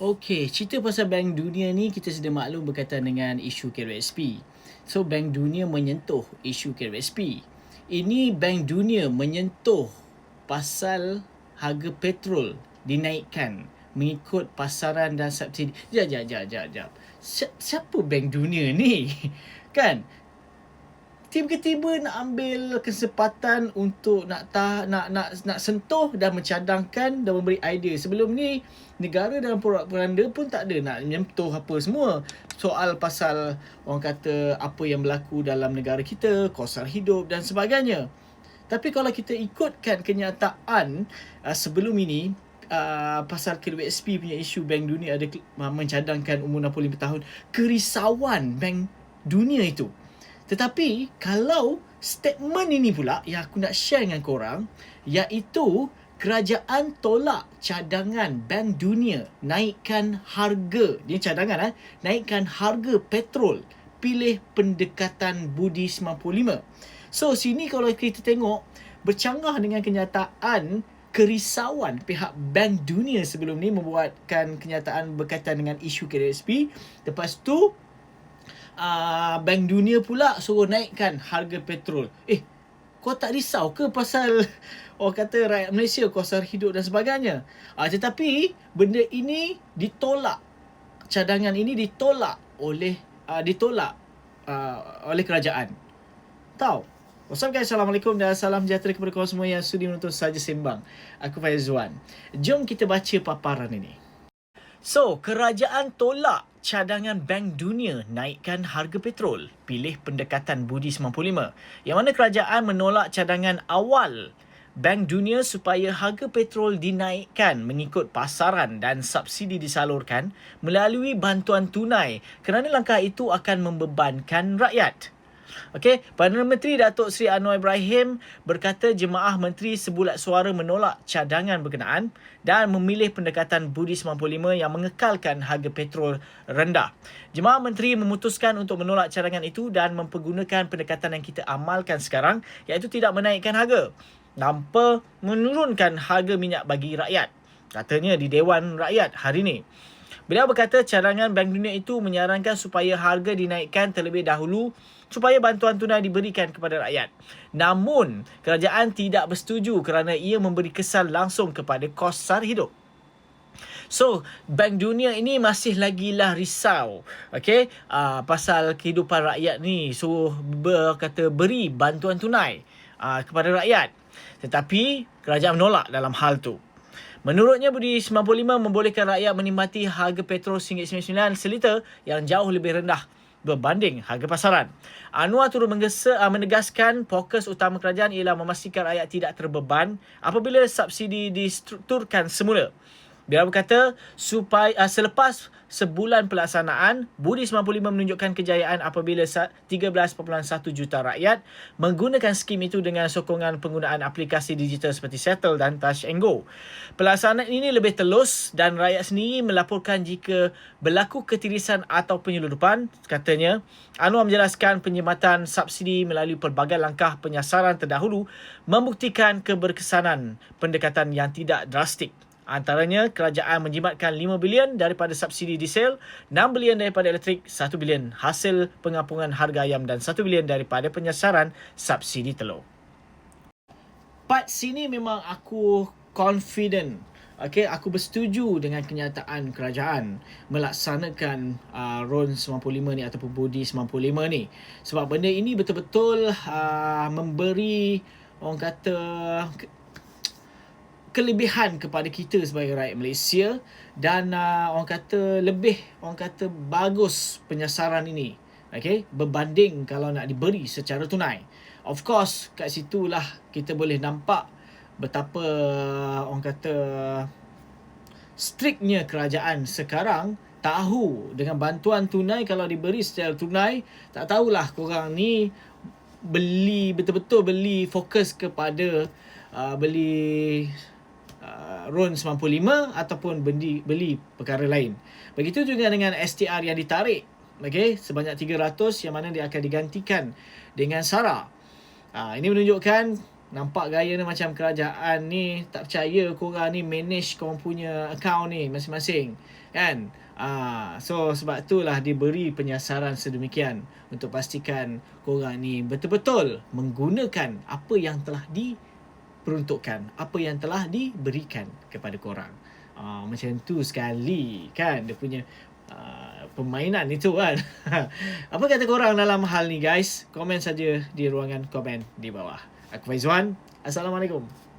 Okey, cerita pasal Bank Dunia ni kita sudah maklum berkaitan dengan isu KRSP. So Bank Dunia menyentuh isu KRSP. Ini Bank Dunia menyentuh pasal harga petrol dinaikkan mengikut pasaran dan subsidi. Jap, jap, jap, jap, jap. Si- siapa Bank Dunia ni? kan? Tiba-tiba nak ambil kesempatan untuk nak ta, nak nak nak sentuh dan mencadangkan dan memberi idea. Sebelum ni negara dalam porak-poranda pun tak ada nak menyentuh apa semua. Soal pasal orang kata apa yang berlaku dalam negara kita, kos hidup dan sebagainya. Tapi kalau kita ikutkan kenyataan uh, sebelum ini uh, pasal KWSP punya isu Bank Dunia ada uh, mencadangkan umur 65 tahun kerisauan Bank Dunia itu tetapi kalau statement ini pula yang aku nak share dengan korang iaitu kerajaan tolak cadangan Bank Dunia naikkan harga dia cadangan eh naikkan harga petrol pilih pendekatan budi 95. So sini kalau kita tengok bercanggah dengan kenyataan kerisauan pihak Bank Dunia sebelum ni membuatkan kenyataan berkaitan dengan isu KDSP. Lepas tu uh, Bank Dunia pula suruh naikkan harga petrol. Eh, kau tak risau ke pasal orang kata rakyat Malaysia kos hidup dan sebagainya? Uh, tetapi benda ini ditolak. Cadangan ini ditolak oleh uh, ditolak uh, oleh kerajaan. Tahu? Wassalamualaikum dan salam sejahtera kepada kawan semua yang sudi menonton saja sembang. Aku Faizwan. Jom kita baca paparan ini. So, kerajaan tolak cadangan Bank Dunia naikkan harga petrol. Pilih pendekatan Budi 95. Yang mana kerajaan menolak cadangan awal Bank Dunia supaya harga petrol dinaikkan mengikut pasaran dan subsidi disalurkan melalui bantuan tunai kerana langkah itu akan membebankan rakyat. Okey, Perdana Menteri Datuk Seri Anwar Ibrahim berkata jemaah menteri sebulat suara menolak cadangan berkenaan dan memilih pendekatan Budi 95 yang mengekalkan harga petrol rendah. Jemaah menteri memutuskan untuk menolak cadangan itu dan mempergunakan pendekatan yang kita amalkan sekarang iaitu tidak menaikkan harga. Tanpa menurunkan harga minyak bagi rakyat. Katanya di Dewan Rakyat hari ini. Beliau berkata cadangan Bank Dunia itu menyarankan supaya harga dinaikkan terlebih dahulu supaya bantuan tunai diberikan kepada rakyat. Namun, kerajaan tidak bersetuju kerana ia memberi kesan langsung kepada kos sara hidup. So, Bank Dunia ini masih lagi lah risau. Okay? Uh, pasal kehidupan rakyat ni. So, berkata beri bantuan tunai uh, kepada rakyat. Tetapi, kerajaan menolak dalam hal tu. Menurutnya Budi 95 membolehkan rakyat menikmati harga petrol RM1.99 seliter yang jauh lebih rendah berbanding harga pasaran. Anwar turut menggesa, uh, menegaskan fokus utama kerajaan ialah memastikan rakyat tidak terbeban apabila subsidi distrukturkan semula. Dia berkata supaya uh, selepas sebulan pelaksanaan Budi 95 menunjukkan kejayaan apabila 13.1 juta rakyat menggunakan skim itu dengan sokongan penggunaan aplikasi digital seperti Settle dan Touch and Go. Pelaksanaan ini lebih telus dan rakyat sendiri melaporkan jika berlaku ketirisan atau penyeludupan katanya Anwar menjelaskan penyematan subsidi melalui pelbagai langkah penyasaran terdahulu membuktikan keberkesanan pendekatan yang tidak drastik. Antaranya, kerajaan menjimatkan 5 bilion daripada subsidi diesel, 6 bilion daripada elektrik, 1 bilion hasil pengampungan harga ayam dan 1 bilion daripada penyasaran subsidi telur. Part sini memang aku confident Okay, aku bersetuju dengan kenyataan kerajaan melaksanakan uh, RON 95 ni ataupun Budi 95 ni. Sebab benda ini betul-betul uh, memberi orang kata kelebihan kepada kita sebagai rakyat Malaysia dan uh, orang kata lebih orang kata bagus penyasaran ini. Okay? Berbanding kalau nak diberi secara tunai. Of course kat situlah kita boleh nampak betapa orang kata strictnya kerajaan sekarang tahu dengan bantuan tunai kalau diberi secara tunai tak tahulah korang ni beli betul-betul beli fokus kepada uh, beli uh, RON 95 ataupun beli, beli perkara lain. Begitu juga dengan STR yang ditarik okay, sebanyak 300 yang mana dia akan digantikan dengan SARA. Uh, ini menunjukkan Nampak gaya ni macam kerajaan ni tak percaya korang ni manage korang punya account ni masing-masing. Kan? Ah, so sebab itulah diberi penyasaran sedemikian untuk pastikan korang ni betul-betul menggunakan apa yang telah diperuntukkan, apa yang telah diberikan kepada korang. Ah, macam tu sekali kan dia punya uh, permainan itu kan. apa kata korang dalam hal ni guys? Komen saja di ruangan komen di bawah. Aku Faizwan. Assalamualaikum.